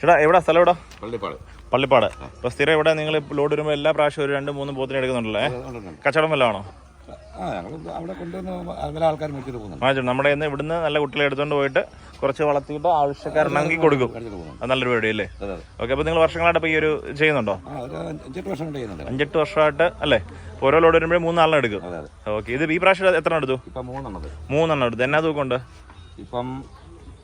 ചേട്ടാ എവിടെ? സ്ഥലം എവിടെ? പള്ളിപ്പാട്. പള്ളിപ്പാട്. ഇപ്പൊ സ്ഥിരം ഇവിടെ നിങ്ങൾ ലോഡ് വരുമ്പോൾ എല്ലാ പ്രാവശ്യം ഒരു രണ്ട് മൂന്ന് പോത്തിന് എടുക്കുന്നുണ്ടല്ലേ കച്ചവടം വല്ലതാണോ? നമ്മുടെ ഇന്ന് ഇവിടുന്ന് നല്ല കുട്ടികളെ എടുത്തുകൊണ്ട് പോയിട്ട് കുറച്ച് വളർത്തിയിട്ട് ആവശ്യക്കാരുണ്ടെങ്കിൽ കൊടുക്കും. അത് നല്ലൊരു പരിപാടി അല്ലേ ഓക്കെ അപ്പൊ നിങ്ങൾ വർഷങ്ങളായിട്ട് ഈ ഒരു ചെയ്യുന്നുണ്ടോ? അഞ്ചെട്ട് വർഷമായിട്ട് അല്ലേ? ഓരോ ലോഡ് വരുമ്പോഴേ മൂന്നാളിനെ എടുക്കും. ഓക്കെ ഇത് ഈ പ്രാവശ്യം എത്ര എടുത്തു? മൂന്നെണ്ണം എടുത്തു. എന്നാ തൂക്കമുണ്ട് ഇപ്പം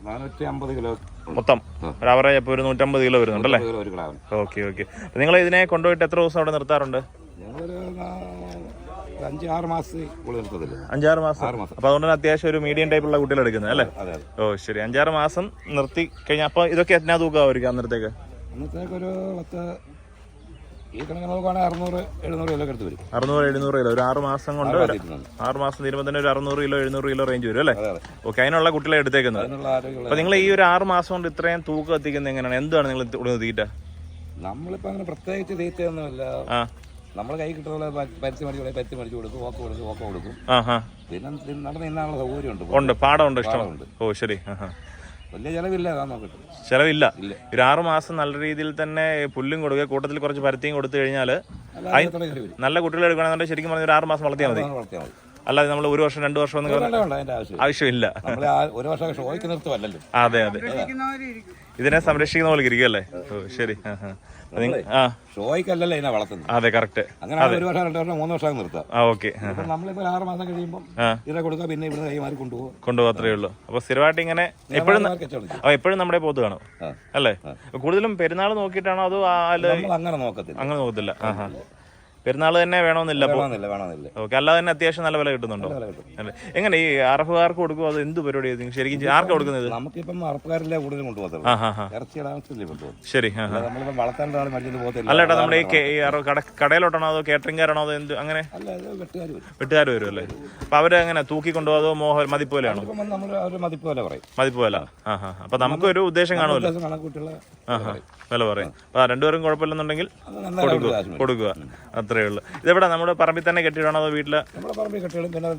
നാനൂറ്റി അമ്പത് കിലോ മൊത്തം ഒരു അവറേജ് അപ്പോൾ ഒരു നൂറ്റമ്പത് കിലോ വരുന്നുണ്ടല്ലേ? അല്ലേ ഒരു കിടാവിന് ഓക്കെ ഓക്കെ. നിങ്ങൾ ഇതിനെ കൊണ്ടുപോയിട്ട് എത്ര ദിവസം അവിടെ നിർത്താറുണ്ട്? ഞങ്ങളൊരു നാ- ഒരു അഞ്ച് ആറ് മാസത്തിൽ കൂടുതൽ നിർത്തത്തില്ല. അഞ്ചാറ് മാസം. ആറ് മാസം. അപ്പോൾ അതുകൊണ്ട് തന്നെ അത്യാവശ്യം ഒരു മീഡിയം ടൈപ്പുള്ള കുട്ടികൾ എടുക്കുന്നത് അല്ലേ? അതെ അതെ. ഓ ശരി. അഞ്ചാറ് മാസം നിർത്തി കഴിഞ്ഞാൽ അപ്പോൾ ഇതൊക്കെ എന്നാ തൂക്കമായിരിക്കും അന്നേരത്തേക്ക് അന്നത്തേക്കൊരു പത്ത് ഈ കണക്ക് നോക്കുകയാണെങ്കിൽ അറുന്നൂറ് എഴുന്നൂറ് കിലോ അടുത്ത് വരും. അറുന്നൂറ് എഴുന്നൂറ് കിലോ ഒരു ആറ് മാസം കൊണ്ട് ആറ് മാസം തീരുമ്പോൾ തന്നെ ഒരു അറുന്നൂറ് കിലോ എഴുന്നൂറ് കിലോ റേഞ്ച് വരും അല്ലേ? ഓക്കെ അതിനുള്ള കുട്ടികളെ എടുത്തേക്കുന്നത്. അപ്പൊ നിങ്ങൾ ഈ ഒരു ആറ് മാസം കൊണ്ട് ഇത്രയും തൂക്കം എത്തിക്കുന്നത് എങ്ങനെയാണ്? എന്താണ് നിങ്ങൾ ഇവിടുന്ന് തീറ്റ? നമ്മളിപ്പോ അങ്ങനെ പ്രത്യേകിച്ച് തീറ്റയൊന്നുമില്ല. നമ്മൾ കൈ കിട്ടുന്ന പരുത്തി മേടിച്ചു പരുത്തി മേടിച്ചു കൊടുക്കും ഓക്ക കൊടുക്കും ഓക്ക കൊടുക്കും പിന്നെ നടന്ന് തിന്നാനുള്ള സൗകര്യമുണ്ട്. ഉണ്ട് പാടമുണ്ട് ഇഷ്ടമുണ്ട്. ഓ ശരി. വലിയ ചിലവില്ല അതാ. ഒരു ആറു മാസം നല്ല രീതിയിൽ തന്നെ പുല്ലും കൊടുക്കുക കൂട്ടത്തിൽ കുറച്ച് പരുത്തിയും കൊടുത്തു കഴിഞ്ഞാൽ നല്ല കുട്ടികൾ എടുക്കണമെന്നുണ്ടെങ്കിൽ ശരിക്കും പറഞ്ഞാൽ ഒരു ആറ് മാസം വളർത്തിയാൽ മതി. അല്ലാതെ നമ്മൾ ഒരു വർഷം രണ്ട് വർഷം ഒന്നും ആവശ്യമില്ല. ഒരു വർഷം ഷോയ്ക്ക് നിർത്തുമല്ലല്ലോ അതെ അതെ. ഇതിനെ സംരക്ഷിക്കുന്ന പോലെ ഇരിക്കല്ലേ ഓ ശരി. ഷോയ്ക്കല്ലല്ലോ ഇതിനെ വളർത്തുന്നത്. അതെ കറക്റ്റ്. അങ്ങനെ ഒരു വർഷം രണ്ട് വർഷം മൂന്ന് വർഷം നിർത്താം. ആ ഓക്കെ. നമ്മളിപ്പോ ആറ് മാസം കഴിയുമ്പോൾ. ഇതിനെ കൊടുക്കുക പിന്നെ ഇവിടുന്ന് കൈമാറി കൊണ്ടുപോകും. കൊണ്ടുപോകും അത്രേ ഉള്ളൂ. അപ്പൊ സ്ഥിരമായിട്ട് ഇങ്ങനെ എപ്പോഴും. എപ്പോഴും നമ്മുടെ പോത്ത് കാണും. അല്ലേ? കൂടുതലും പെരുന്നാൾ നോക്കിയിട്ടാണോ അതോ അല്ല? അങ്ങനെ നോക്കത്തില്ല. അങ്ങനെ നോക്കത്തില്ല. പെരുന്നാൾ തന്നെ വേണമെന്നില്ല വേണമെന്നില്ല വേണമെന്നില്ല. ഓക്കെ അല്ലാതെ തന്നെ അത്യാവശ്യം നല്ല വില കിട്ടുന്നുണ്ടോ? എങ്ങനെ ഈ അറഫുകാർക്ക് കൊടുക്കും അത് എന്ത് നിങ്ങൾ ശരിക്കും ആർക്ക് കൊടുക്കുന്നത്? നമുക്കിപ്പം അറപ്പുകാരിലെ കൂടുതൽ കൊണ്ടുപോകത്തില്ല ശരി അല്ല ഏട്ടാ നമ്മുടെ ഈ കടയിലോട്ടാണോ അതോ കേറ്ററിംഗുകാരാണോ അതോ എന്ത് അങ്ങനെ? വെട്ടുകാർ വരും. അല്ലേ? അപ്പൊ അവർ അങ്ങനെ തൂക്കി കൊണ്ടുപോകും അതോ മോഹ മതിപ്പോലെയാണോ മതിപ്പോലെ പറയും. മതിപ്പ് പോലെ ആ ഹാ അപ്പൊ നമുക്കൊരു ഉദ്ദേശം കാണുമല്ലോ. വില പറയും. അപ്പൊ രണ്ടുപേരും കുഴപ്പമില്ലെന്നുണ്ടെങ്കിൽ കൊടുക്കുക. കൊടുക്കുക. അത്രേ ഉള്ളൂ. ഇതെവിടെ? നമ്മുടെ പറമ്പിൽ തന്നെ കെട്ടിയിടാണോ അതോ വീട്ടിൽ? നമ്മുടെ പറമ്പിൽ കെട്ടികളും പിന്നെ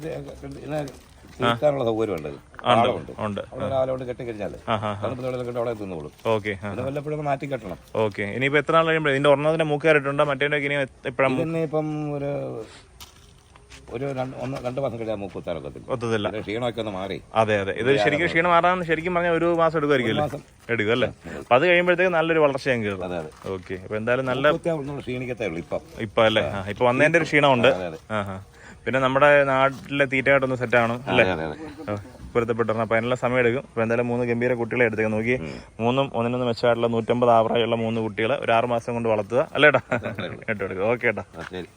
ഇതിനെ തീർക്കാനുള്ള സൗകര്യമുണ്ട്. ഉണ്ട് ഉണ്ട്. അവിടെ രാവിലെ കൊണ്ട് കെട്ടി കഴിഞ്ഞാൽ ആ കെട്ടി അവിടെ തിന്നോളും ഓക്കെ വല്ലപ്പോഴും മാറ്റി കെട്ടണം. ഓക്കെ. ഇനിയിപ്പോ എത്ര നാൾ കഴിയുമ്പോൾ ഇതിന്റെ ഒരെണ്ണത്തിന്റെ മൂക്കാറിട്ടുണ്ടോ മറ്റേ ഇനി എപ്പോഴും ഇപ്പം ഒരു ഒരു ഒന്ന് രണ്ട് മാസം കഴിഞ്ഞാൽ ഒത്തതില്ല പിന്നെ ക്ഷീണമൊക്കെ ഒന്ന് മാറി. അതെ അതെ. ഇത് ശരിക്കും ക്ഷീണം മാറാൻ ശരിക്കും പറഞ്ഞാൽ ഒരു മാസം എടുക്കുമായിരിക്കും എടുക്കും അല്ലേ? അപ്പൊ അത് കഴിയുമ്പോഴത്തേക്ക് നല്ലൊരു വളർച്ചയും കയറും. അതെ അതെ. ഓക്കെ അപ്പൊ എന്തായാലും നല്ല ക്ഷീണിക്കത്തേ ഉള്ളൂ ഇപ്പം. ഇപ്പൊ അല്ലേ? ആ, ഇപ്പൊ വന്നതിന്റെ ഒരു ക്ഷീണമുണ്ട്. ആ ആ. പിന്നെ നമ്മുടെ നാട്ടിലെ തീറ്റയായിട്ടൊന്ന് സെറ്റ് ആണ് അല്ലേ? അതെ അതെ. ആ, പൊരുത്തപ്പെട്ടിരണം അപ്പൊ അതിനുള്ള സമയം എടുക്കും. അപ്പൊ എന്തായാലും മൂന്ന് ഗംഭീര കുട്ടികളെ എടുത്തേക്ക് നോക്കി. മൂന്നും ഒന്നിനൊന്ന് മെച്ചമായിട്ടുള്ള നൂറ്റമ്പത് ആവറേജുള്ള മൂന്ന് കുട്ടികളെ ഒരു ആറ് മാസം കൊണ്ട് വളർത്തുക. അല്ലേട്ടാ കേട്ടോ എടുക്കുക ഓക്കെ ഏട്ടാ. ആ, ശരി.